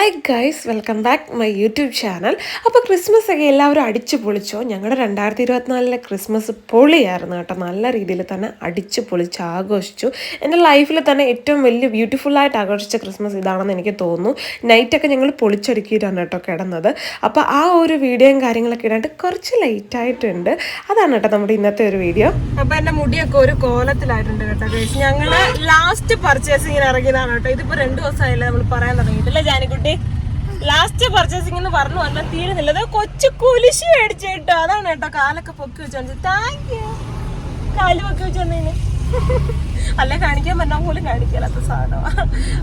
Hi guys welcome back my YouTube channel അപ്പോൾ Christmas ഒക്കെ എല്ലാവരും അടിച്ചു പൊളിച്ചോ? ഞങ്ങളുടെ രണ്ടായിരത്തി ഇരുപത്തിനാലിലെ ക്രിസ്മസ് പൊളിയായിരുന്നു കേട്ടോ. നല്ല രീതിയിൽ തന്നെ അടിച്ചു പൊളിച്ച് ആഘോഷിച്ചു. എന്റെ ലൈഫിൽ തന്നെ ഏറ്റവും വലിയ ബ്യൂട്ടിഫുള്ളായിട്ട് ആഘോഷിച്ച ക്രിസ്മസ് ഇതാണെന്ന് എനിക്ക് തോന്നുന്നു. നൈറ്റൊക്കെ ഞങ്ങൾ പൊളിച്ചൊരുക്കിയിട്ടാണ് കേട്ടോ കിടന്നത്. അപ്പോൾ ആ ഒരു വീഡിയോയും കാര്യങ്ങളൊക്കെ ഇടാണ്ട് കുറച്ച് ലേറ്റ് ആയിട്ടുണ്ട്. അതാണ് കേട്ടോ നമ്മുടെ ഇന്നത്തെ ഒരു വീഡിയോ. അപ്പോൾ എന്റെ മുടിയൊക്കെ ഒരു കോലത്തിലായിട്ടുണ്ട് കേട്ടോ ഞങ്ങൾ ലാസ്റ്റ് പർച്ചേസിങ്ങിന് ഇറങ്ങിയതാണ് കേട്ടോ. ഇതിപ്പോൾ രണ്ട് ദിവസമായില്ല നമ്മൾ പറയാൻ തുടങ്ങിയിട്ടില്ല ജാനിക്കുട്ടി. ലാസ്റ്റ് പർച്ചേസിംഗ് എന്ന് പറഞ്ഞു വന്നാൽ തീരുന്നില്ല അത് കൊച്ചു കുലിശി മേടിച്ചു കേട്ടോ. അതാണ് കേട്ടോ കാലൊക്കെ പൊക്കി വെച്ചോണ്ട് താങ്ക് യു കാൽ പൊക്കി വെച്ചോണ്ടേന് അല്ല കാണിക്കാൻ പറഞ്ഞാൽ പോലും കാണിക്കാത്ത സാധനമാണ്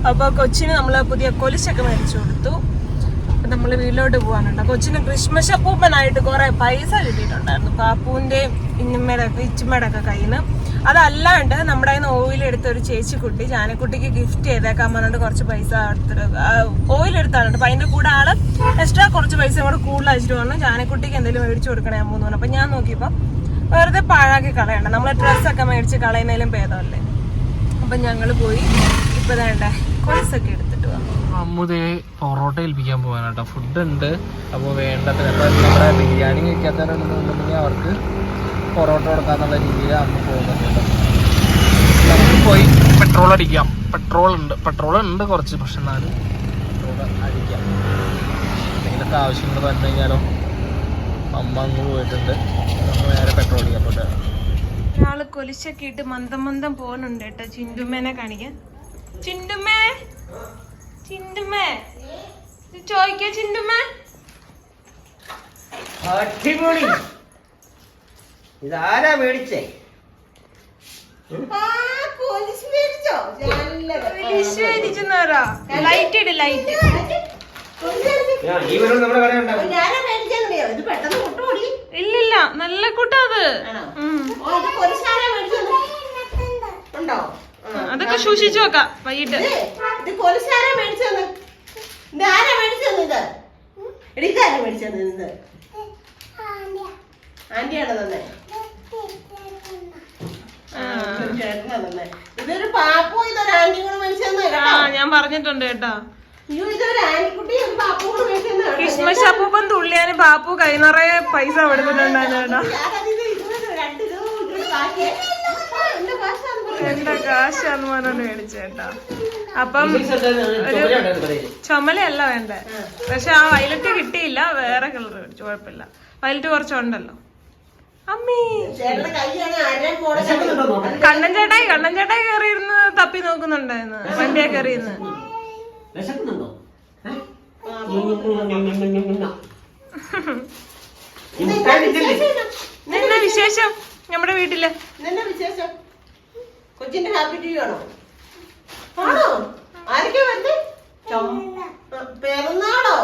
അപ്പോൾ കൊച്ചിന് നമ്മൾ പുതിയ കൊലിശൊക്കെ മേടിച്ചു കൊടുത്തു. അപ്പൊ നമ്മൾ വീട്ടിലോട്ട് പോകാനുണ്ട് കൊച്ചിന് ക്രിസ്മസ് അപ്പൂപ്പനായിട്ട് കുറേ പൈസ കിട്ടിയിട്ടുണ്ടായിരുന്നു. പാപ്പുവിന്റെ ഇന്നമ്മയുടെ ഒക്കെ ഇച്ചമ്മയുടെ ഒക്കെ കയ്യിൽ നിന്ന് അതല്ലാണ്ട് നമ്മുടെ കയ്യിൽ നിന്ന് ഓയിലെടുത്ത ഒരു ചേച്ചി കുട്ടി ജാനക്കുട്ടിക്ക് ഗിഫ്റ്റ് ചെയ്തേക്കാൻ പറഞ്ഞിട്ട് കുറച്ച് പൈസ ഓയിൽ എടുത്താലുണ്ട് അപ്പൊ അതിന്റെ കൂടെ ആൾ എക്സ്ട്രാ കുറച്ച് പൈസ കൂടെ കൂടുതൽ അയച്ചിട്ട് പറഞ്ഞു ജാനക്കുട്ടിക്ക് എന്തെങ്കിലും മേടിച്ചു കൊടുക്കണേ അമ്മൂന്ന് പറഞ്ഞു. അപ്പൊ ഞാൻ നോക്കിയപ്പോ വെറുതെ പാഴാക്കി കളയണ്ട. നമ്മളെ ഡ്രസ്സൊക്കെ മേടിച്ച് കളയുന്നതിലും ഭേദമല്ലേ. അപ്പൊ ഞങ്ങൾ പോയി. ഇപ്പൊ വേണ്ട കൊലസൊക്കെ എടുത്തിട്ട് അമ്മുദേ പൊറോട്ട ഏൽപ്പിക്കാൻ പോകാനാട്ടോ ഫുഡ് ഉണ്ട്. അപ്പോൾ വേണ്ടത്ര നമ്മുടെ ബിരിയാണി കഴിക്കാത്തവരുണ്ടെന്നുണ്ടെങ്കിൽ അവർക്ക് പൊറോട്ട കൊടുക്കാന്നുള്ള രീതിയിൽ അമ്മ പോകുന്നുണ്ട് നമുക്ക് പോയി പെട്രോൾ അടിക്കാം. പെട്രോൾ ഉണ്ട്. പെട്രോൾ ഉണ്ട് കുറച്ച് പക്ഷെ എന്നാലും പെട്രോൾ അടിക്കാം. എന്തെങ്കിലുമൊക്കെ ആവശ്യങ്ങൾ പറഞ്ഞു കഴിഞ്ഞാലോ അമ്മ അങ്ങ് പോയിട്ടുണ്ട്. നമുക്ക് നേരെ പെട്രോൾ അടിക്കാൻ പോട്ടെ. ഒരാൾ കൊലിശൊക്കെ ഇട്ട് മന്ദം മന്ദം പോകുന്നുണ്ട് കേട്ടോ ചിന്തുമ്മേനെ കാണിക്കാൻ. ചിന്തുമ്മേ ചോദിക്കാ അടിപൊളി. ഇതാരാ മേടിച്ചേ? ലൈറ്റ് ഇട് ലൈറ്റ് ഇല്ലില്ല നല്ല കൂട്ടാ അത്. ഉണ്ടോ. അതൊക്കെ സൂക്ഷിച്ചു വെക്കാം. വൈകിട്ട്. ഇത് ഇത് മേടിച്ചത്. ഇത് ആരാ മേടിച്ചത് ഇത്? എടി ഇതാരാ മേടിച്ചത് ഇത്? ആന്റിയാണോ തന്നെ? ചേട്ടനാ തന്നെ. ഇതൊരു പാപ്പു ഇതൊരു ആന്റി കൂടെ മേടിച്ചെന്ന് ആ ഞാൻ പറഞ്ഞിട്ടുണ്ട് കേട്ടോ. ക്രിസ്മസ് അപ്പൂപ്പൻ തുള്ളിയാന് ബാപ്പു കൈ നിറയെ പൈസ കൊടുത്തിട്ടുണ്ടായിരുന്നു കേട്ടോ രണ്ട് രൂപ ഇങ്ങോട്ട് കാശേ ആ, എന്റെ കാശാന്ന് പറഞ്ഞു എന്റെ കാശാന്ന് പറഞ്ഞോണ്ട് മേടിച്ചേട്ടാ. അപ്പം ഒരു ചുമലയല്ല വേണ്ടേ? പക്ഷെ ആ വയലറ്റ് കിട്ടിയില്ല വേറെ കളർ മേടിച്ചു കുഴപ്പമില്ല. വയലറ്റ് കുറച്ചുണ്ടല്ലോ. അമ്മീ. കണ്ണൻ ചേട്ടായി കണ്ണൻ ചേട്ടായി കയറിയിരുന്ന് തപ്പി നോക്കുന്നുണ്ടായിരുന്നു വണ്ടിയെ കയറിയിരുന്ന്. ഇന്നെന്നാ വിശേഷം? നമ്മുടെ വീട്ടിൽ? ഇതെന്നാ വിശേഷം? കൊച്ചിന്റെ ഹാപ്പി ടീ ആണോ ആണോ? ആരൊക്കെ വരുന്നേ? പിറന്നാളോ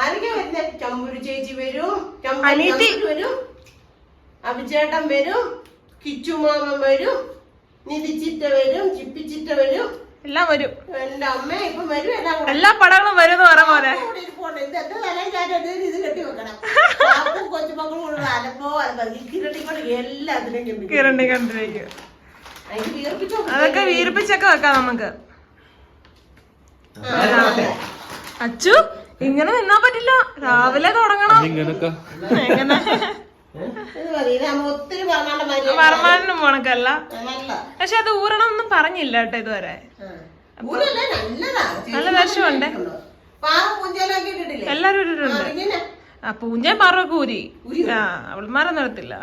ആരൊക്കെ വരുന്നേ? ചമ്പുരു ചേച്ചി വരും ചമ്പു- വരും അഭിചേട്ടൻ വരും കിച്ചുമാമൻ വരും നിധിച്ചിറ്റ വരും ചിപ്പിച്ചിറ്റ വരും. എല്ലാം വരും. എന്റെ അമ്മ ഇപ്പൊ വരും എല്ലാം എല്ലാ പടങ്ങളും വരും എന്ന് പറഞ്ഞ പോലെ കിരണ്ടി കണ്ടിരിക്കും അതൊക്കെ വീർപ്പിച്ചൊക്കെ വെക്കാം നമുക്ക്. അച്ചു ഇങ്ങനെ നിന്നാ പറ്റില്ല. രാവിലെ തുടങ്ങണം. ഇങ്ങനൊക്കെ എങ്ങനെ? ഇത് മതി. ഒത്തിരി പറഞ്ഞാണ്ട് മതി വർമാനും പോണക്കല്ല പക്ഷെ അത് ഊരണം ഒന്നും പറഞ്ഞില്ല കേട്ടോ ഇതുവരെ. നല്ല വിഷമുണ്ട്. എല്ലാരും ഇട്ടിട്ടുണ്ട്. ആ പൂഞ്ചയും പാറൊക്കെ ഊരി. ആ അവൾമാരെ നടത്തില്ല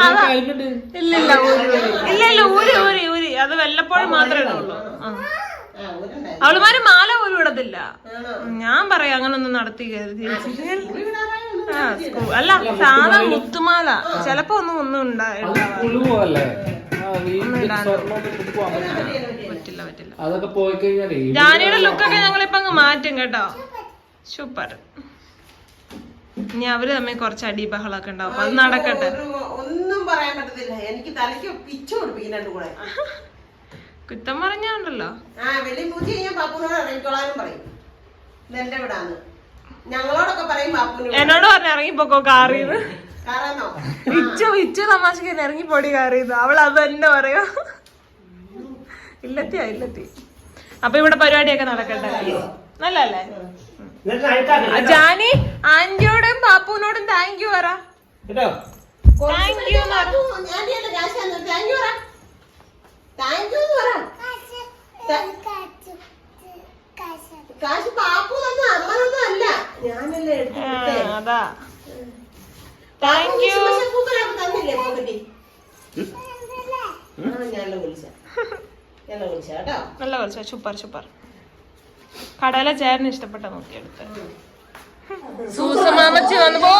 ഊരി ഊരി. ഇല്ല ഇല്ല ഊരി ഊരി ഊരി. അത് വല്ലപ്പോഴും മാത്രമേ ഉള്ളൂ. അവളുമാര് മാല പോലും ഇടത്തില്ല ആണോ? ഞാൻ പറയാം അങ്ങനൊന്നും നടത്തി കരുതി. ആ, അല്ല സാധാ മുത്തുമാല. ചെലപ്പോ ഒന്നും ഒന്നും പറ്റില്ല. പറ്റില്ല പറ്റില്ല. അതൊക്കെ പോയി കഴിഞ്ഞാലേ ജാനിയുടെ ലുക്കൊക്കെ ഞങ്ങളിപ്പോ അങ്ങ് മാറ്റും കേട്ടോ. സൂപ്പർ. ഇനി അവർ തമ്മിൽ കുറച്ച് അടി ബഹളമൊക്കെ ഉണ്ടാവും. അപ്പൊ അത് നടക്കട്ടെ. ഒന്നും പറയാൻ പറ്റത്തില്ല. എനിക്ക് തലയ്ക്ക് പിച്ചു കൊടുപ്പിക്കും രണ്ടും കൂടെ. കുറ്റം പറഞ്ഞാണ്ടല്ലോ ആ വലിയ പൂച്ച ഞാൻ പാപ്പുനോട് ഇറങ്ങിക്കോളാനും പറയും. ഇതെന്റെ വിടാന്ന്. ഞങ്ങളോടൊക്കെ പറയും പാപ്പുന് എന്നോട് പറഞ്ഞു ഇറങ്ങിപ്പോക്കോ കാറിന്ന്. കാറാന്നോ? ഇച്ചു ഇച്ചു തമാശക്ക് ഇറങ്ങി പൊടി കാറിയത് അവൾ അത് തന്നെ പറയോ. ഇല്ലത്തിയാ ഇല്ലത്തി. അപ്പൊ ഇവിടെ പരിപാടിയൊക്കെ നടക്കട്ടെ? നല്ലല്ലേ ജാനി ആന്റിയോടും പാപ്പുവിനോടും താങ്ക് യു പറ. കേട്ടോ? താങ്ക് യു കാശ് പാപ്പു തന്നു അമ്മ തന്നു അല്ല. ഞാനല്ലേ. അതാ. താങ്ക് യു തന്നില്ലേ ആ ഞാനല്ല വിളിച്ച. ഞാനല്ല വിളിച്ച കേട്ടോ? നല്ല വിളിച്ച സൂപ്പർ സൂപ്പർ കടയിലെ ചേരന് ഇഷ്ടപ്പെട്ട നോക്കിയെടുത്ത് സൂസമാമച്ചി വന്നപ്പോ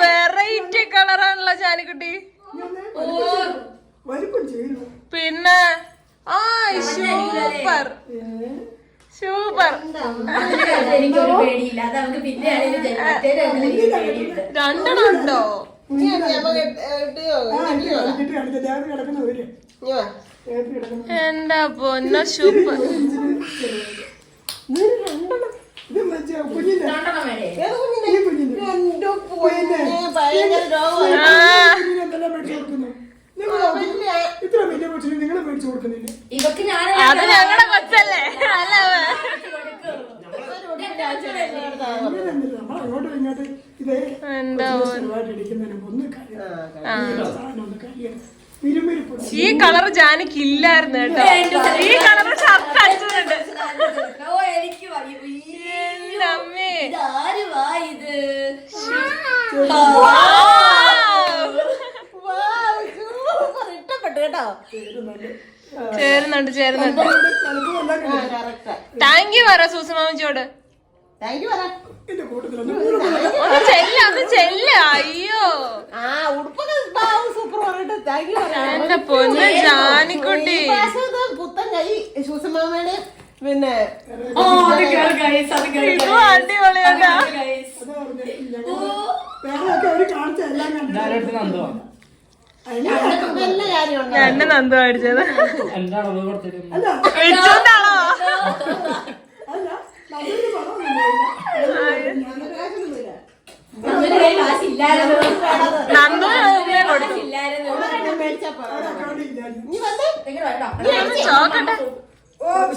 വെറൈറ്റി കളറാണല്ലോ ജാനിക്കുട്ടി. പിന്നെ ആ സൂപ്പർ സൂപ്പർ രണ്ടെണ്ണം ഉണ്ടോ. എന്താ പൊന്ന സൂപ്പർ ഇത്ര കൊടുക്കുന്നില്ല ഈ കളർ ജാനക്ക് ഇല്ലായിരുന്നു കേട്ടോ. ഈ കളർ ഷർട്ട് അടിച്ചിട്ടുണ്ട് എനിക്ക് ഇതാരുവാ ഇത്. ഇഷ്ടപ്പെട്ടു കേട്ടോ. ചേരുന്നുണ്ട്. ചേരുന്നുണ്ട് താങ്ക് യു പറ കൂട്ടത്തിലൊന്ന് ഒന്ന് ചെല്ല ഒന്ന് ചെല്ല. അയ്യോ. എന്റെ പൊന്ന് ജാനിക്കുട്ടി. പുത്തൻ കൈ ശൂസമാമയുടെ പിന്നെ ഓ അത് കേൾ ഗൈസ് അത് കേൾ ഇത് അടിപൊളിയാട്ടാ ഗൈസ് വേറെയൊക്കെ അവർ കാണിച്ച എല്ലാം കണ്ടു ഞാനെടുത്ത് നന്ദുവാ? നല്ല കാര്യമുണ്ട് രണ്ട് നന്ദു അടിച്ചത് കാശില്ലായിരുന്നു നന്ദു ഉമ്മയെ കൊടുത്തു. ഇല്ലായിരുന്നു. മേടിച്ചാ പോരാ. അക്കൗണ്ട് ഇല്ലായിരുന്നു. നീ വന്നേ ഭയങ്കര വഴക്കാ. ചോക്കട്ടെ ഒന്ന്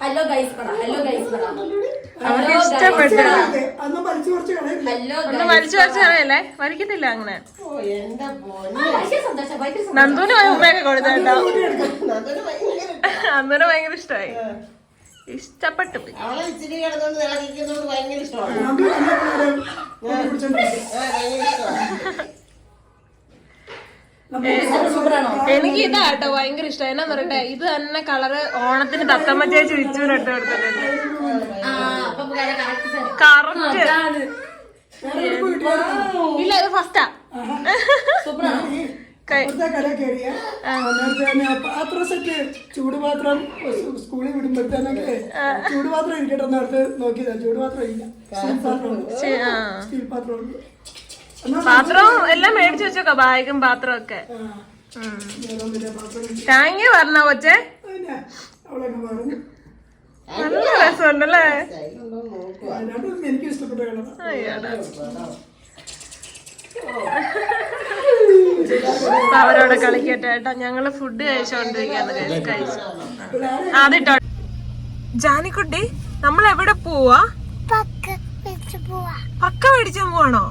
ഹലോ ഗൈസ് പറ. ഹലോ ഗൈസ് പറ. അവർക്ക് ഇഷ്ടപ്പെട്ടു. അന്ന് വലിച്ചു കളയില്ല ഒന്ന് വലിച്ചു വലിച്ചറിയല്ലേ വലിക്കത്തില്ല അങ്ങനെ. പോയി ഉമ്മയൊക്കെ കൊടുത്തോ. അതൊരു ഭയങ്കര ഇഷ്ടമായി. ഇഷ്ടപ്പെട്ടു. ഭയങ്കര ഇഷ്ടമാണ് നമ്മൾ നല്ല പിടിച്ചോണ്ടിരിക്കും ആ, ഭയങ്കര ഇഷ്ടമാണ് സൂപ്പറാണോ എനിക്ക് ഇതാ കേട്ടോ ഭയങ്കര ഇഷ്ടം. എന്നാ പറയട്ടെ ഇത് തന്നെ കളറ് ഓണത്തിന് തത്തമ്മ ചേച്ചി വിളിച്ചു ഇട്ട് കൊടുത്തിട്ടുണ്ട്. ഇല്ല ഇത് ഫസ്റ്റാ പാത്ര സെറ്റ് ചൂടുപാത്രം സ്കൂളിൽ വിടുമ്പോഴത്തേനൊക്കെ ചൂടുപാത്രം ഇരിക്കട്ടെ നേരത്തെ നോക്കിയതാ. ചൂടുപാത്രം ഇല്ല. സ്റ്റീൽ പാത്രം സ്റ്റീൽ പാത്രം പാത്രം എല്ലാം മേടിച്ചു വെച്ചോക്കോ ബാഗും പാത്രം ഒക്കെ. താങ്ക് യു പറഞ്ഞ കൊച്ചേ. നല്ല രസമുണ്ടല്ലേ? അവരോട് കളിക്കട്ടെ കേട്ടോ. ഞങ്ങൾ ഫുഡ് കഴിച്ചോണ്ടിരിക്കാന്ന് guys. കഴിച്ചു. അതിട്ടോ ജാനിക്കുട്ടി നമ്മൾ എവിടെ പോവാ. പക്ക മേടിച്ചാൻ പോവാണോ?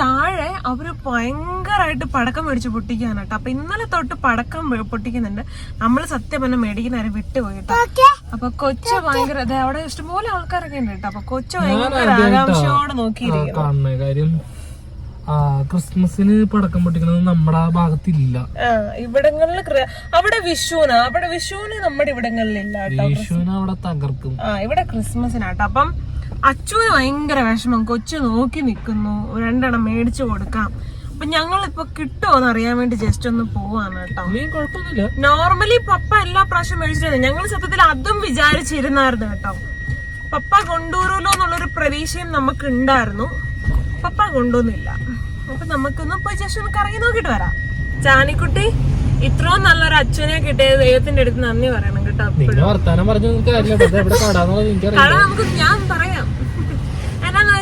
താഴെ അവർ ഭയങ്കരമായിട്ട് പടക്കം മേടിച്ച് പൊട്ടിക്കാനാട്ടോ. അപ്പൊ ഇന്നലെ തൊട്ട് പടക്കം പൊട്ടിക്കുന്നുണ്ട്. നമ്മൾ സത്യം പറഞ്ഞ മേടിക്കുന്നവരെ വിട്ടുപോയിട്ടോ. അപ്പൊ കൊച്ചു ഭയങ്കര ദേ അവിടെ ഇഷ്ടംപോലെ ആൾക്കാരൊക്കെ ഉണ്ട് കേട്ടോ. അപ്പൊ കൊച്ചു ഭയങ്കര ആകാംക്ഷയോടെ നോക്കിയിരിക്കും കാണുന്ന കാര്യം. ആ ക്രിസ്മസിന് പടക്കം പൊട്ടിക്കുന്നത് നമ്മുടെ ആ ഭാഗത്തില്ല. ആ ഇവിടങ്ങളിൽ അവിടെ വിഷുവിന്. അവിടെ വിഷുവിന് നമ്മുടെ ഇവിടങ്ങളിലില്ല വിഷുവിന് അവിടെ തകർക്കും. ആ ഇവിടെ ക്രിസ്മസിനാട്ടോ. അപ്പം അച്ചുവിന് ഭയങ്കര വിഷമം. കൊച്ചു നോക്കി നിൽക്കുന്നു. രണ്ടെണ്ണം മേടിച്ചു കൊടുക്കാം. അപ്പൊ ഞങ്ങൾ ഇപ്പൊ കിട്ടുമോന്ന് അറിയാൻ വേണ്ടി ജസ്റ്റ് ഒന്ന് പോവാണ് കേട്ടോ. നോർമലി പപ്പ എല്ലാ പ്രാവശ്യം മേടിച്ചിരുന്നു ഞങ്ങൾ സത്യത്തിൽ അതും വിചാരിച്ചിരുന്നായിരുന്നു കേട്ടോ. പപ്പ കൊണ്ടുവരുമല്ലോ എന്നുള്ളൊരു പ്രതീക്ഷയും നമുക്ക് ഉണ്ടായിരുന്നു പപ്പ കൊണ്ടുവന്നില്ല. അപ്പൊ നമുക്കൊന്ന് പോയി ജസ്റ്റ് ഒന്ന് കറങ്ങി നോക്കിട്ട് വരാം. ചാനിക്കുട്ടി ഇത്രയും നല്ലൊരു അച്ഛനെ കിട്ടിയത് ദൈവത്തിന്റെ അടുത്ത് നന്ദി പറയണം കേട്ടോ ഞാൻ പറഞ്ഞു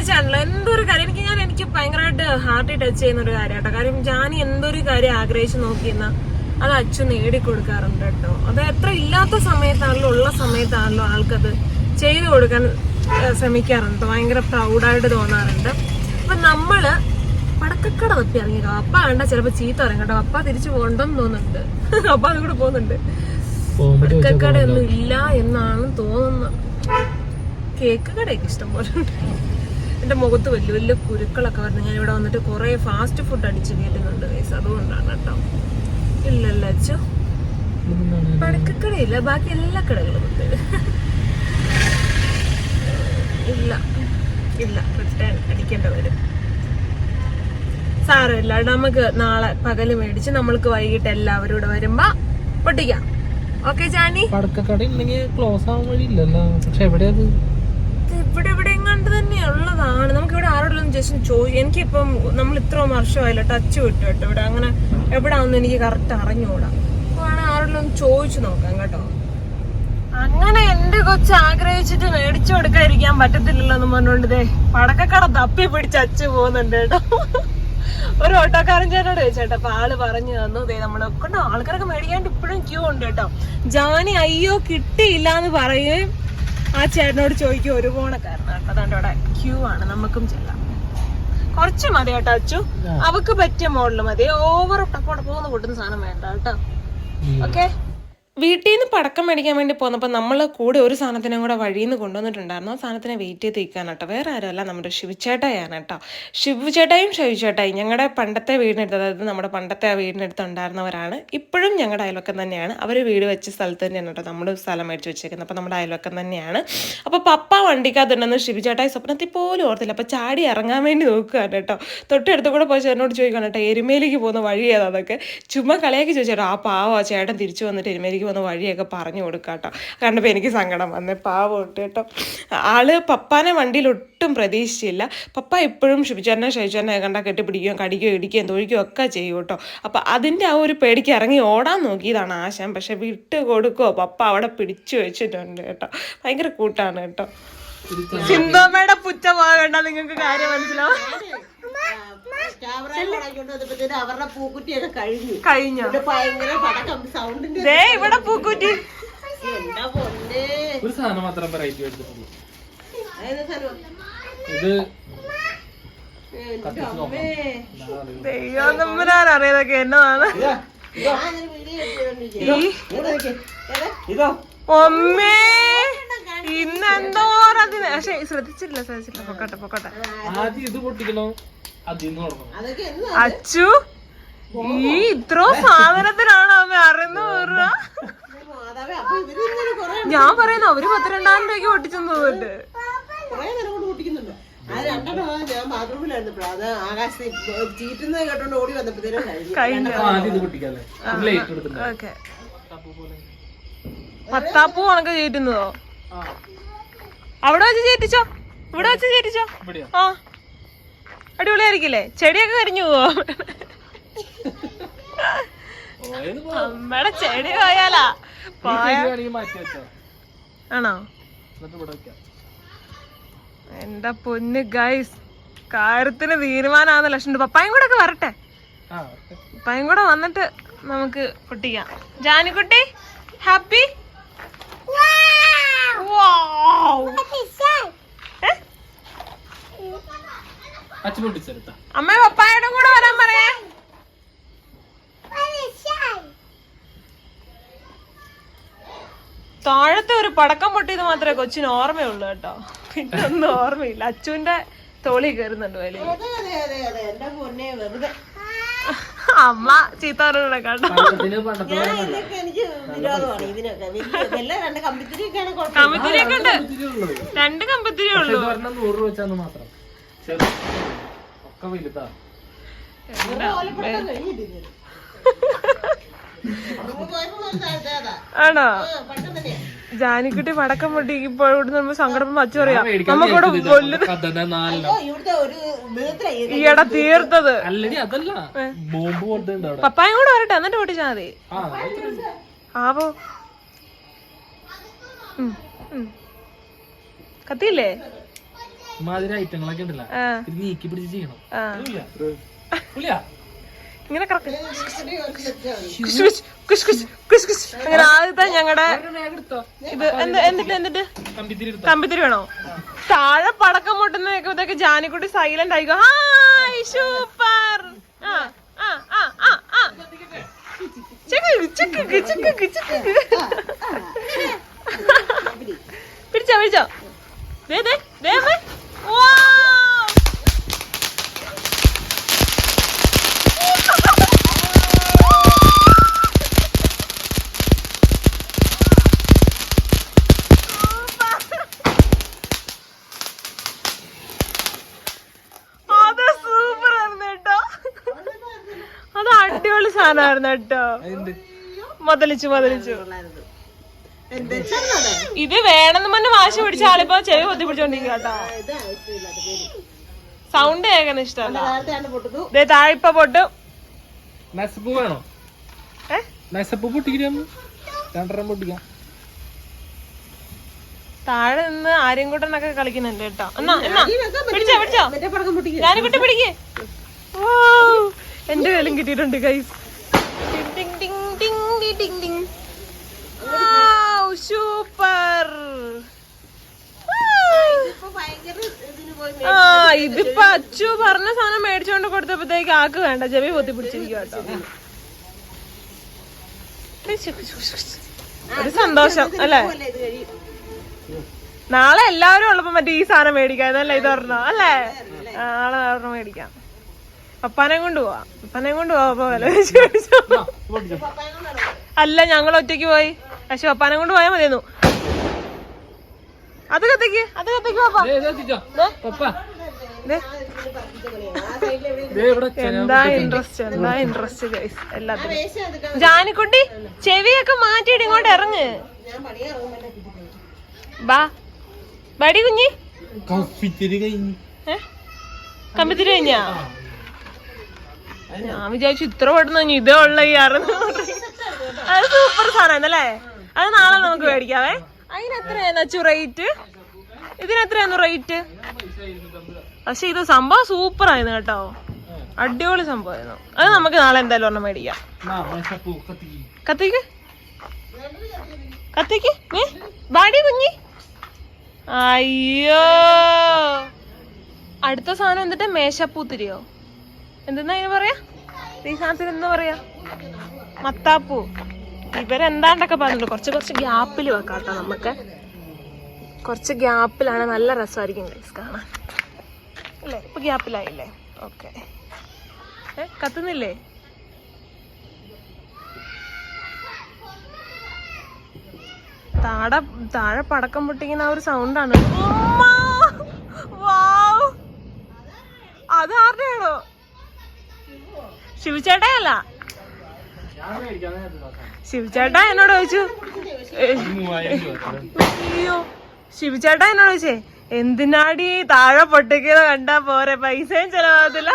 വെച്ചാണല്ലോ എന്തൊരു കാര്യം? എനിക്ക് ഞാൻ എനിക്ക് ഭയങ്കരമായിട്ട് ഹാർട്ട് ടച്ച് ചെയ്യുന്ന ഒരു കാര്യമാട്ടോ കാര്യം ഞാൻ എന്തൊരു കാര്യം ആഗ്രഹിച്ച് നോക്കിയെന്ന അത് അച്ഛൻ നേടിക്കൊടുക്കാറുണ്ട് കേട്ടോ. അത് എത്ര ഇല്ലാത്ത സമയത്താണല്ലോ ഉള്ള സമയത്താണല്ലോ ആൾക്കത് ചെയ്തു കൊടുക്കാൻ ശ്രമിക്കാറുണ്ട്. ഭയങ്കര പ്രൗഡായിട്ട് തോന്നാറുണ്ട്. അപ്പൊ നമ്മൾ പടക്കക്കട തപ്പി ഇറങ്ങിയേക്കാം അപ്പ കണ്ട ചിലപ്പോ ചീത്ത ഇറങ്ങി കേട്ടോ. അപ്പ തിരിച്ചു പോകണ്ടെന്ന് തോന്നുന്നുണ്ട്. അപ്പ അത് കൂടെ പോകുന്നുണ്ട്. പടക്കക്കട ഒന്നും ഇല്ല എന്നാണ് തോന്നുന്നത്. കേക്ക് കടയൊക്കെ ഇഷ്ടം പോലെ ഉണ്ട്. എന്റെ മുഖത്ത് വലിയ വലിയ കുരുക്കളൊക്കെ വരുന്നത് ഞാൻ ഇവിടെ വന്നിട്ട് കുറെ ഫാസ്റ്റ് ഫുഡ് അടിച്ച് കയറ്റുന്നുണ്ട് വയസ്സ് അതുകൊണ്ടാണ് കേട്ടോ. ഇല്ലല്ല അച്ചു പടക്കക്കടയില്ല. ബാക്കി എല്ലാ കടകളും ഉണ്ട്. ഇല്ല. ഇല്ല. റിട്ടേൺ അടിക്കേണ്ട വരും. സാരമില്ല. നമുക്ക് നാളെ പകൽ മേടിച്ച് നമ്മൾക്ക് വൈകിട്ട് എല്ലാവരും ഇവിടെ വരുമ്പോ പൊട്ടിക്കാം. ഓക്കെ ജാനി പടക്കക്കട ഇല്ലെങ്കിൽ ക്ലോസ് ആവാൻ വഴിയില്ലല്ലോ. പക്ഷെ എവിടെയത് ഇത് ഇവിടെ ഉള്ളതാണ്. നമുക്ക് ഇവിടെ ആരോടും ജസ്റ്റ് ചോദിച്ചു എനിക്കിപ്പം നമ്മൾ ഇത്ര വർഷമായില്ല ടച്ച് വിട്ടു കേട്ടോ. ഇവിടെ അങ്ങനെ എവിടാന്ന് എനിക്ക് കറക്റ്റ് അറിഞ്ഞുകൂടാ അപ്പൊ വേണേ ആരോടും ചോദിച്ചു നോക്കാം കേട്ടോ. അങ്ങനെ എന്റെ കൊച്ചു ആഗ്രഹിച്ചിട്ട് മേടിച്ചു കൊടുക്കാതിരിക്കാൻ പറ്റത്തില്ലല്ലോ എന്ന് പറഞ്ഞോണ്ട് ദേ പടക്കക്കട തപ്പി പിടിച്ച് അച്ചു പോകുന്നുണ്ട് കേട്ടോ. ഒരു ഓട്ടോക്കാരൻ ചേട്ടനോട് ചോദിച്ചേട്ടോ അപ്പൊ ആൾ പറഞ്ഞു തന്നു. ദേ നമ്മളെ കൊണ്ടോ ആൾക്കാരൊക്കെ മേടിക്കാണ്ട് ഇപ്പോഴും ക്യൂ ഉണ്ട് കേട്ടോ. ജാനി അയ്യോ കിട്ടിയില്ല എന്ന് പറയുകയും ആ ചേട്ടനോട് ചോദിക്കും ഒരു പോണക്കാരനാണ് കേട്ടോ അതുകൊണ്ട് അവിടെ ക്യൂ ആണ്. നമുക്കും ചെല്ലാം. കുറച്ച് മതി കേട്ടോ അച്ചു. അവക്ക് പറ്റിയ മോഡൽ മതി. ഓവർ ടപ്പോടെ പോകുന്ന കൂട്ടുന്ന സാധനം വേണ്ട കേട്ടോ. ഓക്കെ വീട്ടിൽ നിന്ന് പടക്കം മേടിക്കാൻ വേണ്ടി പോന്നപ്പോൾ നമ്മൾ കൂടെ ഒരു സാധനത്തിനും കൂടെ വഴിയിൽ നിന്ന് കൊണ്ടുവന്നിട്ടുണ്ടായിരുന്നു. ആ സാധനത്തിനെ വെയിറ്റ് ചെയ്ത് നിൽക്കാൻ കേട്ടോ. വേറെ ആരുമല്ല നമ്മുടെ ശിവചേട്ടയാണ് കേട്ടോ. ശിവചേട്ടയും ശിവചേട്ടായും ഞങ്ങളുടെ പണ്ടത്തെ വീടിനടുത്ത് അതായത് നമ്മുടെ പണ്ടത്തെ ആ വീടിനടുത്ത് ഉണ്ടായിരുന്നവരാണ്. ഇപ്പോഴും ഞങ്ങളുടെ അയൽവക്കം തന്നെയാണ്. അവർ വീട് വെച്ച സ്ഥലത്ത് തന്നെയാണ് കേട്ടോ നമ്മുടെ സ്ഥലം മേടിച്ച് വെച്ചേക്കുന്നത്. അപ്പോൾ നമ്മുടെ അയൽവക്കം തന്നെയാണ്. അപ്പോൾ പപ്പ വണ്ടിക്കകത്തുണ്ടെന്ന് ശിവചേട്ടായി സ്വപ്നത്തിൽ പോലും ഓർത്തില്ല. അപ്പോൾ ചാടി ഇറങ്ങാൻ വേണ്ടി നോക്കുകയാണ് കേട്ടോ. തൊട്ടടുത്ത് കൂടെ പോയി ചേട്ടനോട് ചോദിക്കണം കേട്ടോ എരുമേലിക്ക് പോകുന്ന വഴി ഏതാ അതൊക്കെ ചുമ്മാ കളിയാക്കി ചോദിച്ചേട്ടോ ആ പാവ ചേട്ടൻ തിരിച്ചു വന്നിട്ട് എരുമേലിക്ക് പോകുന്ന വഴിയൊക്കെ പറഞ്ഞു കൊടുക്കാം കേട്ടോ കണ്ടപ്പോൾ എനിക്ക് സങ്കടം വന്നു. പാവ ഇട്ട് കേട്ടോ. ആൾ പപ്പാനെ വണ്ടിയിൽ ഒട്ടും പ്രതീക്ഷിച്ചില്ല. പപ്പ എപ്പോഴും ശുഭിച്ചേട്ടനെ ശൈച്ചേട്ടനെ കണ്ടാൽ കെട്ടിപ്പിടിക്കുകയും കടിക്കുകയോ ഇടിക്കുകയും തൊഴിക്കുകയോ ഒക്കെ ചെയ്യും കേട്ടോ. അപ്പോൾ അതിന്റെ ആ ഒരു പേടിക്ക് ഇറങ്ങി ഓടാൻ നോക്കിയതാണ് ആശം പക്ഷെ വിട്ട് കൊടുക്കുമോ പപ്പ അവിടെ പിടിച്ചു വെച്ചിട്ടുണ്ട് കേട്ടോ. ഭയങ്കര കൂട്ടാണ് കേട്ടോ. ചിന്തോമ്മയുടെ പുച്ച പോകണ്ട നിങ്ങൾക്ക് കാര്യം മനസ്സിലാവും. അവരുടെ പൂക്കുറ്റിയൊക്കെ കഴിഞ്ഞു. കഴിഞ്ഞോ? ഇത് ഭയങ്കര പടക്കം സൗണ്ടിന്റെ ദേ ഇവിടെ പൂക്കുറ്റി. എന്താ പൊന്നേ? ഒരു സാധനം മാത്രം വെറൈറ്റി എടുത്തിട്ടുള്ളൂ ഇത് ദൈവം എന്നതാണ്. ഇതോ ഒമ്മേ ഇന്ന് എന്തോരതിന് പക്ഷെ ശ്രദ്ധിച്ചില്ല ശ്രദ്ധിച്ചില്ല പൊക്കോട്ടെ പൊക്കോട്ടെ. ആദ്യം ഇത് പൊട്ടിക്കണോ? അതിന്ന് തുടങ്ങണം. അച്ചു ഈ ഇത്രോ സാധനത്തിനാണ് അമ്മ? അറുന്നൂറ് രൂപ. ഞാൻ പറയുന്ന അവർ പത്തിരണ്ടായിരം രൂപയ്ക്ക് പൊട്ടിച്ചെന്ന് പോയിട്ട് പത്താപ്പൂ കണക്ക് ചേറ്റുന്നതോ? അവിടെ വെച്ച് ചേറ്റിച്ചോ? ഇവിടെ വെച്ച് ചേറ്റിച്ചോ? ആ. അടിപൊളിയായിരിക്കില്ലേ? ചെടിയൊക്കെ കരിഞ്ഞു പോവോ. അമ്മയുടെ ചെടി പോയാലാ. ആണോ? എന്റെ പൊന്ന് ഗൈസ് കാര്യത്തിന് തീരുമാനാന്ന് ലക്ഷം പപ്പായും കൂടെ ഒക്കെ വരട്ടെ. പപ്പായും കൂടെ വന്നിട്ട് നമുക്ക് പൊട്ടിക്കാം. ജാനിക്കുട്ടി ഹാപ്പി അമ്മ പപ്പായോടും കൂടെ വരാൻ പറയേ. താഴത്തെ ഒരു പടക്കം പൊട്ടിയത് മാത്രമേ കൊച്ചിന് ഓർമ്മയുള്ളൂ കേട്ടോ. പിന്നെ ഒന്നും ഓർമ്മയില്ല. അച്ചുവിന്റെ തോളി കയറുന്നുണ്ട് വലിയ അമ്മ ചീത്ത കണ്ടോ കേട്ടോ. പണ്ടത്തിന് പണ്ടത്തെ എനിക്ക് വിരോധമാണ് ഇതിനൊക്കെ. വലിയ രണ്ട് കമ്പിത്തിരിയൊക്കെയാണ് കുഴപ്പമില്ല കമ്പത്തിരിയൊക്കെ ഉണ്ട്. രണ്ട് കമ്പത്തിരിയേ ഉള്ളൂ. ആണോ? ജാനിക്കുട്ടി പടക്കം ഇപ്പോൾ ഇവിടെ നമ്മൾ സങ്കടം അച്ഛൻ പറയാം. നമുക്കിവിടെ ഈയിടെ തീർത്തത്. പപ്പായും കൂടെ വരട്ടെ എന്നിട്ട് പൊട്ടിച്ചാ മതി. ആവോ. കത്തിയില്ലേ? മാതിരി ഐറ്റങ്ങളൊക്കെ ഉണ്ടല്ലോ. നീക്കി പിടിച്ച് ചെയ്യണം. ഇങ്ങനെ കറക്ക്. അങ്ങനെ ആദ്യത്തെ ഞങ്ങളുടെ ഇത് എന്ത് എന്നിട്ട് എന്നിട്ട് കമ്പിത്തിരി വേണോ? താഴെ പടക്കം പൊട്ടുന്ന കേൾക്കുമ്പോഴത്തേക്ക് ജാനിക്കുട്ടി സൈലന്റ് ആയിക്കോ ഹായ് സൂപ്പർ ആ ആ ആ ആ ആ. ചിക്ക്, ചിക്ക്, ചിക്ക്, ചിക്ക്. പിടിച്ചോ പിടിച്ചോ ദേ ദേ ദേ അമ്മേ. Wow! അത് സൂപ്പർ ആയിരുന്നു കേട്ടോ അത് അടിപൊളി സാധനമായിരുന്നു കേട്ടോ മതലിച്ചു മതലിച്ചു. ഇത് വേണമെന്ന് മുന്നേ വാശി പിടിച്ച ആളിപ്പോ ചെവി പൊത്തി പിടിച്ചോണ്ടിരിക്കും കേട്ടോ സൗണ്ട് കേൾക്കാൻ ഇഷ്ടമല്ല. ദേ താഴെ ഇപ്പൊ പൊട്ടും. മെസ്സപ്പ് വേണോ? മെസ്സപ്പ് പൊട്ടിക്കാം രണ്ടെണ്ണം പൊട്ടിക്കാം. താഴെ നിന്ന് ആര്യം കൂട്ടനൊക്കെ കളിക്കുന്നുണ്ട് കേട്ടോ. എന്നാ എന്നാ പിടിച്ചോ പിടിച്ചോ. വിട്ട് പിടിക്കേ ഓ എന്റെ കയ്യിലും കിട്ടിയിട്ടുണ്ട് കൈസ് സൂപ്പർ ആ ഇതിപ്പോ അച്ചു പറഞ്ഞ സാധനം മേടിച്ചോണ്ട് കൊടുത്തപ്പോഴത്തേക്ക് ആക്ക് വേണ്ട. ചെവി പൊത്തി പിടിച്ചിരിക്കും കേട്ടോ. ഒരു സന്തോഷം അല്ലേ? നാളെ എല്ലാവരും ഉള്ളപ്പോ മറ്റേ ഈ സാധനം മേടിക്കാം ഇതല്ലേ ഇത് പറഞ്ഞോ അല്ലേ? നാളെ ഒരെണ്ണം മേടിക്കാം. പപ്പാനെ കൊണ്ട് പോവാ പപ്പാനെ കൊണ്ട് പോവാ മേടിച്ചോ. അല്ല ഞങ്ങൾ ഒറ്റയ്ക്ക് പോയി. പക്ഷെ പപ്പാനെ കൊണ്ട് പോയാൽ മതിയെന്നു. അത് കത്തിക്ക്. അത് കത്തിക്ക് പപ്പാ പപ്പ ദേ, ദേ. ഇവിടെ എന്താ ഇൻട്രസ്റ്റ് എന്താ ഇൻട്രസ്റ്റ് ഗൈസ് എല്ലാത്തിനും. ജാനിക്കുട്ടി ചെവിയൊക്കെ മാറ്റിയിട്ട് ഇങ്ങോട്ട് ഇറങ്ങ്. ബാ. ബടി കുഞ്ഞി? കമ്പിത്തിരി കഴിഞ്ഞാ. ഞാൻ വിചാരിച്ചു ഇത്ര പെട്ടെന്ന് ഇനി ഇതേ ഉള്ള ഈ അറുന്ന് അത് സൂപ്പർ സാധനം അല്ലേ? അത് നാളെ നമുക്ക് മേടിക്കാവേ. അതിന് അച്ചു റേറ്റ് ഇതിന് റേറ്റ് പക്ഷെ ഇത് സംഭവം സൂപ്പർ ആയിരുന്നു കേട്ടോ. അടിപൊളി സംഭവമായിരുന്നു. അത് നമുക്ക് നാളെ എന്തായാലും ഒരെണ്ണം മേടിക്കാം. കത്തിക്ക്. കത്തിക്ക്. ഏ ബാടി കുഞ്ഞി. അയ്യോ. അടുത്ത സാധനം എന്നിട്ട് മേശപ്പൂത്തിരിയോ? എന്തെന്നാ ഇനി പറയാ? ഈ എന്താ പറയാ? മത്താപ്പൂ. ഇവരെന്താണ്ടൊക്കെ പറഞ്ഞിട്ടുണ്ട്? കുറച്ച് കുറച്ച് ഗ്യാപ്പിൽ വെക്കാട്ടോ നമുക്ക്. കുറച്ച് ഗ്യാപ്പിലാണ് നല്ല രസമായിരിക്കും ഗൈസ് കാണാൻ. അല്ലേ ഇപ്പൊ ഗ്യാപ്പിലായില്ലേ? ഓക്കെ കത്തുന്നില്ലേ? താഴെ താഴെ പടക്കം പൊട്ടിക്കുന്ന ആ ഒരു സൗണ്ടാണ് അത് ആരുടെയാണോ? ശിവചേട്ടയല്ല ശിവചേട്ടാ എന്നോട് ചോദിച്ചു. അയ്യോ ശിവചേട്ടാ എന്നോട് ചോദിച്ചേ എന്തിനാടി താഴെ പൊട്ടിക്കുന്നത് കണ്ടാ പോരെ? പൈസയും ചെലവാകത്തില്ല.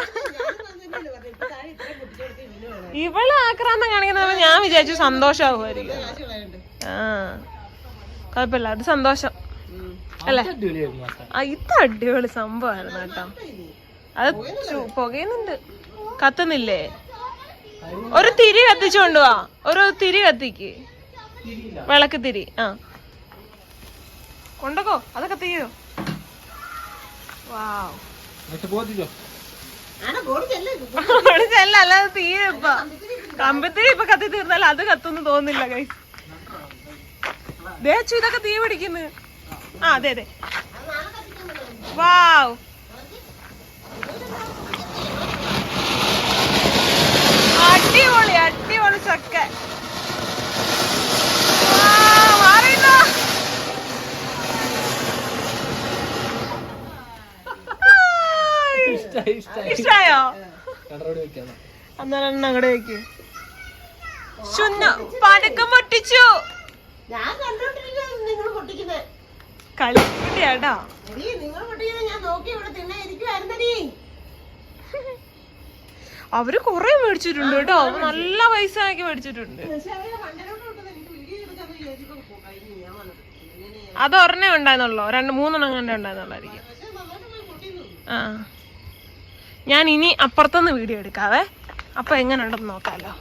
ഇവൾ ആക്രാന്തം കാണിക്കുന്ന ഞാൻ വിചാരിച്ചു സന്തോഷമാവുമായിരിക്കും. ആ കുഴപ്പമില്ല അത് സന്തോഷം. അല്ലേ? ഇത് അടിപൊളി സംഭവമായിരുന്നു കേട്ടോ. അത് പുകയുന്നുണ്ട്. കത്തുന്നില്ലേ? ഒരു തിരി കത്തിച്ചോണ്ട് വാ ഒരു തിരി കത്തിക്ക്. വിളക്ക് തിരി ആ. കൊണ്ടക്കോ അത് കത്തിക്കോ അല്ല കത്തിച്ചോ അല്ലാതെ തീരെ ഇപ്പൊ. കമ്പത്തിരി ഇപ്പൊ കത്തി തീർന്നാൽ അത് കത്തുന്നു തോന്നുന്നില്ല കൈ ദേച്ചു ഇതൊക്കെ തീ പിടിക്കുന്നു. ആ അതെ അതെ. വാവ്. അടിപൊളി അടിപൊളി ചക്ക. ഇഷ്ടായി അന്നേരം അങ്ങോട്ട് വെക്ക് ശുന്ന പടക്കം പൊട്ടിച്ചു. ഞാൻ കണ്ടോണ്ടിരിക്കുന്നു നിങ്ങൾ പൊട്ടിക്കുന്നത് ഞാൻ നോക്കി ഇവിടെ തിന്നെ ഇരിക്കുവായിരുന്നടി അവർ കൊറേ മേടിച്ചിട്ടുണ്ട് കേട്ടോ. നല്ല പൈസ ആക്കി മേടിച്ചിട്ടുണ്ട്. അത് ഒരെണ്ണേ ഉണ്ടായിരുന്നുള്ളൂ. രണ്ട് മൂന്നെണ്ണം കണ്ടേ ഉണ്ടായിരുന്നുള്ളായിരിക്കും. ആ. ഞാൻ ഇനി അപ്പുറത്തുനിന്ന് വീഡിയോ എടുക്കാവേ. അപ്പൊ എങ്ങനെ ഉണ്ടെന്ന് നോക്കാലോ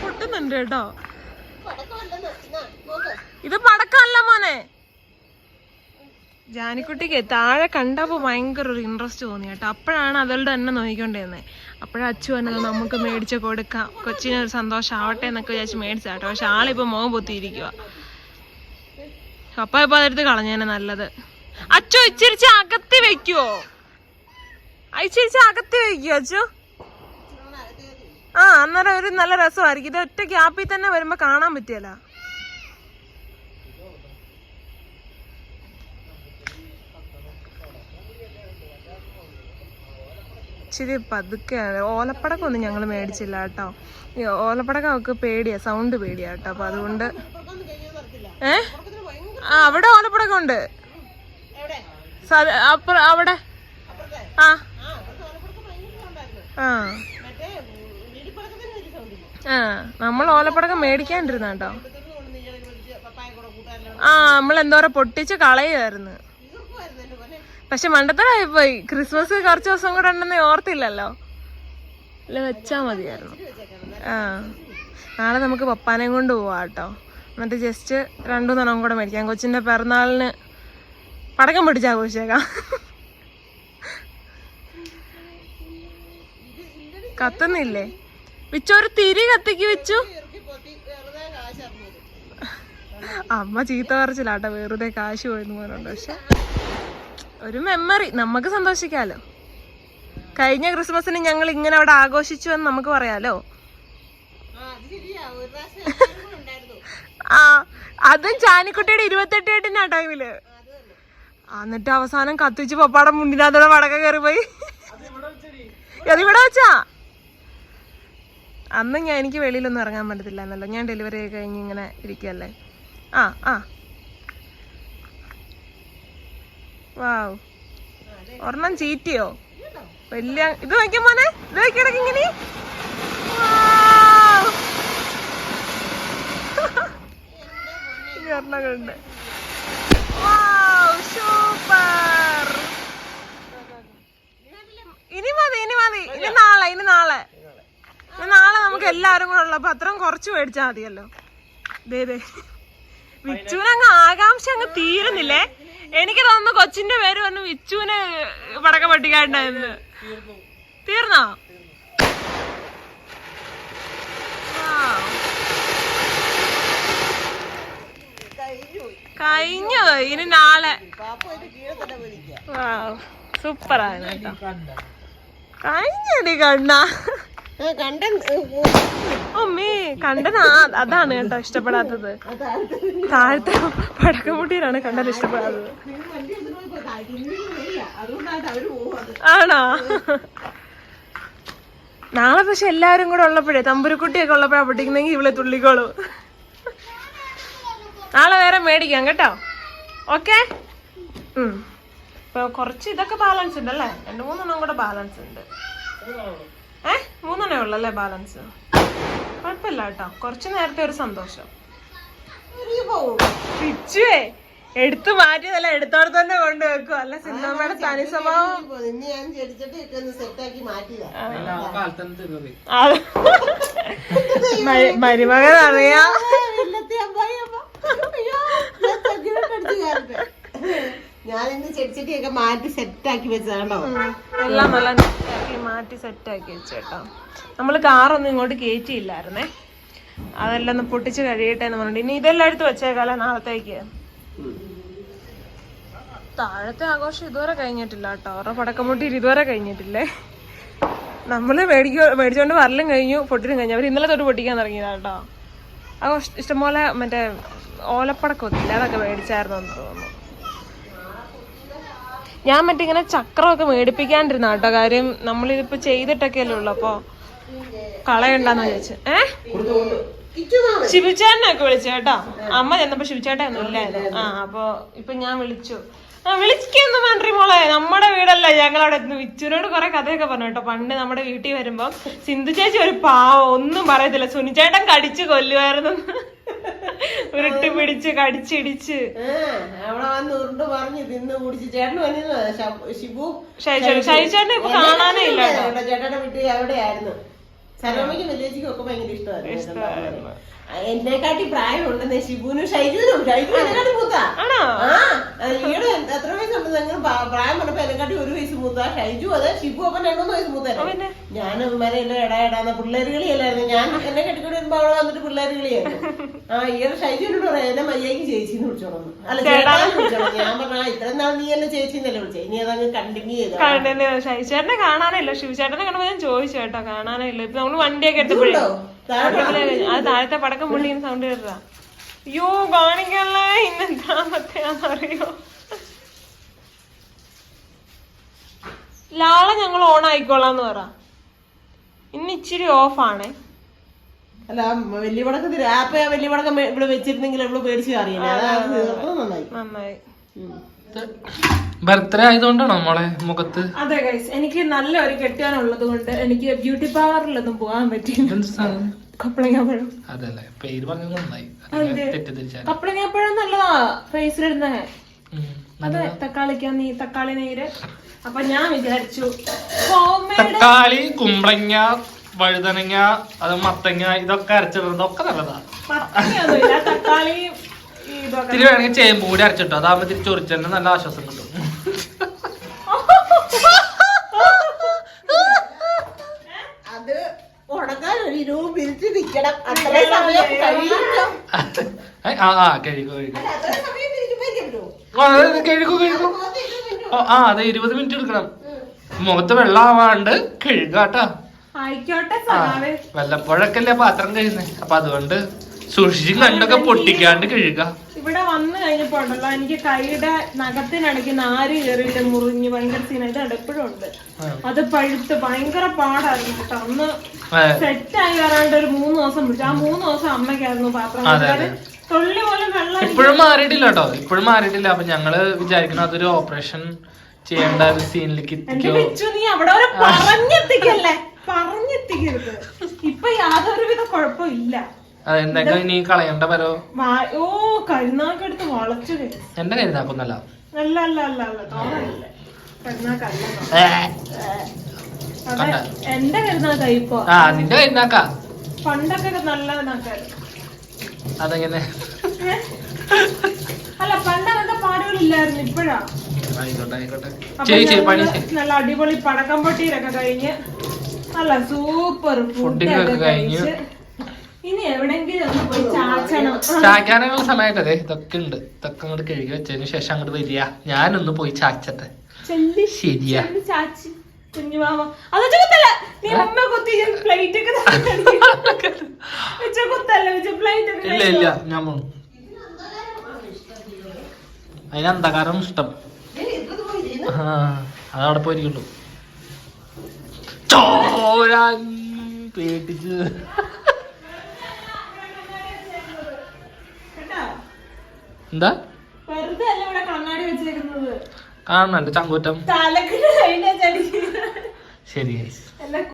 പൊട്ടുന്നുണ്ട് കേട്ടോ. ഇത് പടക്കമല്ല മോനെ. ജാനിക്കുട്ടിക്ക് താഴെ കണ്ടപ്പോ ഭയങ്കര ഒരു ഇൻട്രസ്റ്റ് തോന്നി കേട്ടോ. അപ്പോഴാണ് അവളുടെ തന്നെ നോക്കിക്കൊണ്ടിരുന്നത് അപ്പോഴാണ് അച്ചു വന്നത് നമുക്ക് മേടിച്ച് കൊടുക്കാം. കൊച്ചിന് ഒരു സന്തോഷം ആവട്ടെ എന്നൊക്കെ വിചാരിച്ച് മേടിച്ച കേട്ടോ. പക്ഷെ ആളിപ്പോ മുഖം പൊത്തിയിരിക്കുക അപ്പൊ ഇപ്പൊ അതെടുത്ത് കളഞ്ഞേനെ നല്ലത്. അച്ചു ഇച്ചിരിച്ച് അകത്തി വെക്കുവോ? ഇച്ചിരിച്ച് അകത്തി വെക്കുവോ അച്ചു? ആ അന്നേരം ഒരു നല്ല രസമായിരിക്കും. ഇത് ഒറ്റ ഗ്യാപ്പിൽ തന്നെ വരുമ്പോ കാണാൻ പറ്റിയല്ല. ഇച്ചിരി പതുക്കെയാണ് ഓലപ്പടക്കമൊന്നും ഞങ്ങൾ മേടിച്ചില്ല കേട്ടോ. ഓലപ്പടക്കം അവൾക്ക് പേടിയാ സൗണ്ട് പേടിയാ കേട്ടോ. അപ്പൊ അതുകൊണ്ട് ഏ? ആ അവിടെ ഓലപ്പടക്കം ഉണ്ട് അപ്പുറ അവിടെ. ആ. ആ. ആ നമ്മൾ ഓലപ്പടക്കം മേടിക്കാണ്ടിരുന്ന കേട്ടോ. ആ നമ്മൾ എന്തോരം പൊട്ടിച്ച് കളയുമായിരുന്നു പക്ഷെ മണ്ടത്തരായി പോയി ക്രിസ്മസ് കുറച്ച് ദിവസം കൂടെ ഉണ്ടെന്ന് ഓർത്തില്ലല്ലോ. അല്ല വെച്ചാ മതിയായിരുന്നു. ആ. നാളെ നമുക്ക് പപ്പാനെയും കൊണ്ട് പോവാം കേട്ടോ. എന്നിട്ട് ജസ്റ്റ് രണ്ടു നിണം കൂടെ മേടിക്കാം. കൊച്ചിന്റെ പിറന്നാളിന് പടക്കം പിടിച്ച് ആഘോഷിച്ചേക്കാം കത്തുന്നില്ലേ? വിച്ചു ഒരു തിരി കത്തിക്ക് വെച്ചു. അമ്മ ചീത്ത പറിച്ചില്ലാട്ടോ വെറുതെ കാശ് പോയെന്ന് പറഞ്ഞുണ്ട്. പക്ഷെ ഒരു മെമ്മറി നമുക്ക് സന്തോഷിക്കാലോ. കഴിഞ്ഞ ക്രിസ്മസിന് ഞങ്ങൾ ഇങ്ങനെ അവിടെ ആഘോഷിച്ചു എന്ന് നമുക്ക് പറയാലോ? ആ അതും ചാനിക്കുട്ടിയുടെ ഇരുപത്തെട്ട് എട്ടിനാ ടൈമിൽ എന്നിട്ട് അവസാനം കത്തിച്ച് പപ്പാടെ മുണ്ടിനകത്തോടെ വടക്ക കയറി പോയി അതിവിടെ വെച്ചാ? അന്ന് ഞാൻ എനിക്ക് വെളിയിലൊന്നും ഇറങ്ങാൻ പറ്റത്തില്ല എന്നല്ലോ ഞാൻ ഡെലിവറി കഴിഞ്ഞ് ഇങ്ങനെ ഇരിക്കുകയല്ലേ ആ ആ. വാവ്. ഒരെണ്ണം ചീറ്റിയോ? വലിയ ഇത് വയ്ക്കാൻ മോനെ ഇത് വയ്ക്കണക്ക് ഇങ്ങനെ. ഒരെണ്ണങ്ങളുണ്ട്. സൂപ്പർ. ഇനി മതി ഇനി മതി. ഇനി നാളെ ഇനി നാളെ. നാളെ നമുക്ക് എല്ലാരും കൂടെ ഉള്ള പത്രം കുറച്ച് മേടിച്ചാൽ മതിയല്ലോ. ദേ ദേ. വിച്ചുവിനങ്ങ് ആകാംക്ഷ അങ്ങ് തീരുന്നില്ലേ? എനിക്ക് തോന്നുന്നു കൊച്ചിന്റെ പേര് പറഞ്ഞു വിച്ചുവിന് പടക്ക പൊട്ടിക്കാണ്ടായിരുന്നു. തീർന്നോ. കഴിഞ്ഞു? ഇനി നാളെ. സൂപ്പറാണ് കേട്ടോ. കഴിഞ്ഞടി കണ്ണ? കണ്ടൻ അമ്മേ കണ്ടനാ അതാണ് കേട്ടോ ഇഷ്ടപ്പെടാത്തത്. താഴത്തെ പടക്കമുട്ടിയിലാണ് കണ്ടത് ഇഷ്ടപ്പെടാത്തത്. ആണോ? നാളെ പക്ഷെ എല്ലാരും കൂടെ ഉള്ളപ്പോഴേ തമ്പുരുക്കുട്ടിയൊക്കെ ഉള്ളപ്പോഴാ പൊട്ടിക്കുന്നെങ്കിൽ ഇവളെ തുള്ളിക്കോളൂ. നാളെ വേറെ മേടിക്കാം കേട്ടോ. ഓക്കെ? ഇപ്പൊ കുറച്ച് ഇതൊക്കെ ബാലൻസ് ഉണ്ട് അല്ലേ രണ്ട് മൂന്നെണ്ണം കൂടെ ബാലൻസ് ഉണ്ട്. ഏഹ് മൂന്നെണ്ണേ ഉള്ളല്ലേ ബാലൻസ്? കുഴപ്പമില്ല കേട്ടോ. കുറച്ച് നേരത്തെ ഒരു സന്തോഷം. പിച്ചുവേ എടുത്തു മാറ്റിയതല്ല എടുത്തോടെ തന്നെ കൊണ്ടുവെക്കും അല്ല സിനിമയുടെ തനി സ്വഭാവം. മരുമകൻ അറിയാം. ഇന്ന് ചെടിച്ചട്ടിയൊക്കെ മാറ്റി സെറ്റാക്കി വെച്ചതാണോ? എല്ലാം നല്ല മാറ്റി മാറ്റി സെറ്റാക്കി വെച്ചേട്ടോ. നമ്മൾ കാറൊന്നും ഇങ്ങോട്ട് കയറ്റിയില്ലായിരുന്നേ അതെല്ലാം ഒന്ന് പൊട്ടിച്ച് കഴിയട്ടെ എന്ന് പറഞ്ഞിട്ട് ഇനി ഇതെല്ലാം എടുത്ത് വെച്ചേക്കാല നാളത്തേക്ക്. താഴത്തെ ആഘോഷം ഇതുവരെ കഴിഞ്ഞിട്ടില്ല കേട്ടോ. അവരുടെ പടക്കമുട്ടി ഇതുവരെ കഴിഞ്ഞിട്ടില്ലേ? നമ്മൾ മേടിക്കോ മേടിച്ചോണ്ട് വരലും കഴിഞ്ഞു പൊട്ടിലും കഴിഞ്ഞു. അവർ ഇന്നലെ തൊട്ട് പൊട്ടിക്കാൻ തുടങ്ങിയതാ കേട്ടോ. ആഘോഷം ഇഷ്ടംപോലെ മറ്റേ ഓലപ്പടക്കമൊക്കെ അതൊക്കെ മേടിച്ചായിരുന്നു എന്ന് തോന്നുന്നു. ഞാൻ മറ്റിങ്ങനെ ചക്രമൊക്കെ മേടിപ്പിക്കാണ്ടിരുന്ന കേട്ടോ കാര്യം. നമ്മളിതിപ്പോ ചെയ്തിട്ടൊക്കെ അല്ലേ ഉള്ളു. അപ്പൊ കളയണ്ടെന്ന് വിചാരിച്ചു. ഏ? ശിവചേട്ടനൊക്കെ വിളിച്ചു കേട്ടോ. അമ്മ ചെന്നപ്പോ ശിവചേട്ടൻ ഒന്നും ഇല്ലായിരുന്നു. ആ അപ്പൊ ഇപ്പൊ ഞാൻ വിളിച്ചു. വിളിക്കൊന്നും മന്ത്രി മോളെ. നമ്മുടെ വീടല്ല ഞങ്ങൾ അവിടെ എത്തുന്നു വിച്ചുനോട് കുറെ കഥയൊക്കെ പറഞ്ഞു കേട്ടോ. പണ്ട് നമ്മുടെ വീട്ടിൽ വരുമ്പോ സിന്ധു ചേച്ചി ഒരു പാവം ഒന്നും പറയത്തില്ല. സുനിച്ചേട്ടൻ കടിച്ചു കൊല്ലുമായിരുന്നു ഉരുട്ടി പിടിച്ച് കടിച്ചിടിച്ച്. അവിടെ വന്ന് ഉരുണ്ട് പറഞ്ഞ് തിന്ന് കുടിച്ച്. ചേട്ടൻ വന്നിരുന്നു? ഷൈജു ഷൈജുചേട്ടനെ ഇപ്പൊ കാണാനേ ഇല്ല ചേട്ടന്റെ വീട്ടിൽ അവിടെയായിരുന്നു. സരോമയ്ക്കും വലിയച്ചിക്കും ഒക്കെ ഭയങ്കര ഇഷ്ടമായിരുന്നു. എന്നെക്കാട്ടി പ്രായമുണ്ടെന്ന് ഷിബുനും ഷൈജുനും ഷൈജു എന്നെക്കാട്ടി മൂത്ത. ആണോ? ആ ഈടെ എത്ര വയസ്സുണ്ട് നിങ്ങൾ പ്രായം പറഞ്ഞപ്പോ എന്നെക്കാട്ടി ഒരു വയസ്സ് മൂത്ത. ഷൈജു അതെ ഷിബു അപ്പൊ രണ്ടു വയസ്സ് മൂത്ത ഞാൻ ഇവരെ എല്ലാം ഇടാ ഇടാന്ന പിള്ളേർ കളിയല്ലായിരുന്നു. ഞാൻ എന്നെ കെട്ടിക്കൂടി വരുമ്പോ അവിടെ വന്നിട്ട് പിള്ളേർ കളിയായിരുന്നു. ആ ഈടെ ഷൈജുനോട് പറയാം എന്നെ മയ്യക്ക് ചേച്ചിന്ന് വിളിച്ചോളൂ അല്ല ചേട്ടാന്ന് വിളിച്ചോളൂ. ഞാൻ പറഞ്ഞ ഇത്രയും നാൾ നീ എന്നെ ചേച്ചിന്നല്ലേ വിളിച്ചേ? ഇനി അതങ്ങ് കണ്ടിന്യൂ ചെയ്തു? ഷൈജേട്ടനെ കാണാനല്ലോ ശിവചേട്ടനെ കാണുമ്പോ ഞാൻ ചോദിച്ചു കേട്ടോ കാണാനല്ലോ ഇപ്പൊ നമ്മൾ വണ്ടിയൊക്കെ എടുത്തപ്പോഴേ? താഴെ അത്. താഴത്തെ പടക്കം പൊള്ളിയും സൗണ്ട് കേട്ടതാ. അയ്യോ കാണിക്കല്ലേ ഇന്നെന്താന്നറിയോ ലാള ഞങ്ങൾ ഓൺ ആയിക്കോളാന്ന് പറ. ഇന്ന് ഇച്ചിരി ഓഫാണേ അല്ല വലിയ പടക്കത്തിൽ ആപ്പ് വലിയ പടക്കം ഇവിടെ വെച്ചിരുന്നെങ്കിൽ ഇവിടെ പേടിച്ചു അറിയില്ല നന്നായി. ബർത്ത്ഡേ ആയതുകൊണ്ടാണോ മോളെ മുഖത്ത്? അതെ ഗൈസ് എനിക്ക് നല്ല ഒരു കെട്ടിയാനുള്ളത് കൊണ്ട് എനിക്ക് ബ്യൂട്ടി പാർലറിലൊന്നും പോകാൻ സാധനം? കപ്പളങ്ങാപ്പഴം അതല്ലേ പേര് പറഞ്ഞത് നന്നായി. തെറ്റിദ്ധരിച്ചാൽ കപ്പളങ്ങാപ്പഴം നല്ലതാ ഫേസിലിടുന്ന അതെ തക്കാളിക്കാ നീ തക്കാളി നീര്. അപ്പൊ ഞാൻ വിചാരിച്ചു തക്കാളി കുമ്പളങ്ങ വഴുതനങ്ങ അത് മത്തങ്ങ ഇതൊക്കെ അരച്ചിടുന്നത് ഒക്കെ നല്ലതാ. തക്കാളി തക്കാളിയും ഇത്തിരി വേണമെങ്കിൽ ചേമ്പ് കൂടി അരച്ചിട്ടോ. അതാകുമ്പോ ഇത്തിരി ചൊറിച്ചെണ്ണ നല്ല ആശ്വാസം കിട്ടും. ആ ആ കഴുകു കഴുകു അത്രയും സമയം ഇരിക്കുമ്പോ പറ്റുമോ ആ, അതെ, കഴുകു കഴുകു ഓ, ആ അതെ ഇരുപത് മിനിറ്റ് എടുക്കണം. മുഖത്ത് വെള്ളമാവാണ്ട് കഴുകാട്ടാ. വല്ലപ്പോഴൊക്കെ അല്ലേ പാത്രം കഴിയുന്നേ അപ്പൊ അതുകൊണ്ട് സൂക്ഷിച്ചും കണ്ടൊക്കെ പൊട്ടിക്കാണ്ട് കഴുകുക ഇവിടെ വന്നു കഴിഞ്ഞപ്പോ ഉണ്ടല്ലോ എനിക്ക് കൈയുടെ നഖത്തിനടക്കി നാര് കയറിയിട്ട് മുറിഞ്ഞ് ഭയങ്കര സീന. ഇത് എപ്പോഴും ഉണ്ട്. അത് പഴുത്ത് ഭയങ്കര പാടായിരുന്നു കേട്ടോ. അന്ന് സെറ്റായി വരാണ്ട് ഒരു മൂന്ന് ദിവസം പിടിച്ചു. ആ മൂന്ന് ദിവസം അമ്മയ്ക്കായിരുന്നു പാത്രം. തൊള്ളി പോലും വെള്ളം ഇപ്പോഴും മാറിയിട്ടില്ല കേട്ടോ. ഇപ്പോഴും മാറിയിട്ടില്ല. അപ്പൊ ഞങ്ങൾ വിചാരിക്കണം അതൊരു ഓപ്പറേഷൻ ചെയ്യേണ്ട ഒരു സീനിലേക്ക് നീ അവിടെ വരെ പറഞ്ഞെത്തിക്കല്ലേ? പറഞ്ഞെത്തിക്കരുത്. ഇപ്പൊ യാതൊരുവിധ കുഴപ്പമില്ല അതെന്തൊക്കെ ഇനി കളയണ്ട പരോ? ഓ കരുനാക്കെടുത്ത് വളച്ചു എന്റെ കരുനാക്കൊന്നല്ല. അല്ല അല്ല അല്ല അല്ല തോന്നല്ലേ കരുനാക്കല്ല എന്റെ കരുനാക്കാ ഇപ്പൊ. ആ നിന്റെ കരുനാക്കാ. പണ്ടൊക്കെ നല്ല അതെങ്ങനെ? അല്ല പണ്ട് അങ്ങനത്തെ പാടുകളില്ലായിരുന്നു ഇപ്പോഴാ. നല്ല അടിപൊളി പടക്കം പൊട്ടിയിലൊക്കെ കഴിഞ്ഞ് നല്ല സൂപ്പർ ഫുഡ് കഴിഞ്ഞ്. ഇനി എവിടെങ്കിലും ഒന്ന് പോയി ചാച്ചണം ചാക്കാനുള്ള സമയത്തല്ലേ ഇതൊക്കെ ഉണ്ട്. ഇതൊക്കെ അങ്ങോട്ട് കഴുകി വെച്ചതിന് ശേഷം അങ്ങോട്ട് വരിക. ഞാനൊന്ന് പോയി ചാച്ചട്ടെ. ചെല്ലി ശരിയാ. ചെല്ലി ചാച്ചി. കുഞ്ഞുമാമ അത് കുത്തല്ല. നീ അമ്മ കുത്തി പ്ലേറ്റ് ഒക്കെ കുത്തല്ല. ഇല്ല ഇല്ല. ഞാൻ പോണു. അതിന് അന്ധകാരം ഇഷ്ടം. ആ അതവിടെ പോയിരിക്കുള്ളൂ. ചോരാൻ പേടിച്ച്. എന്താ? കാണണ്ട ചങ്കൂറ്റം. ശരി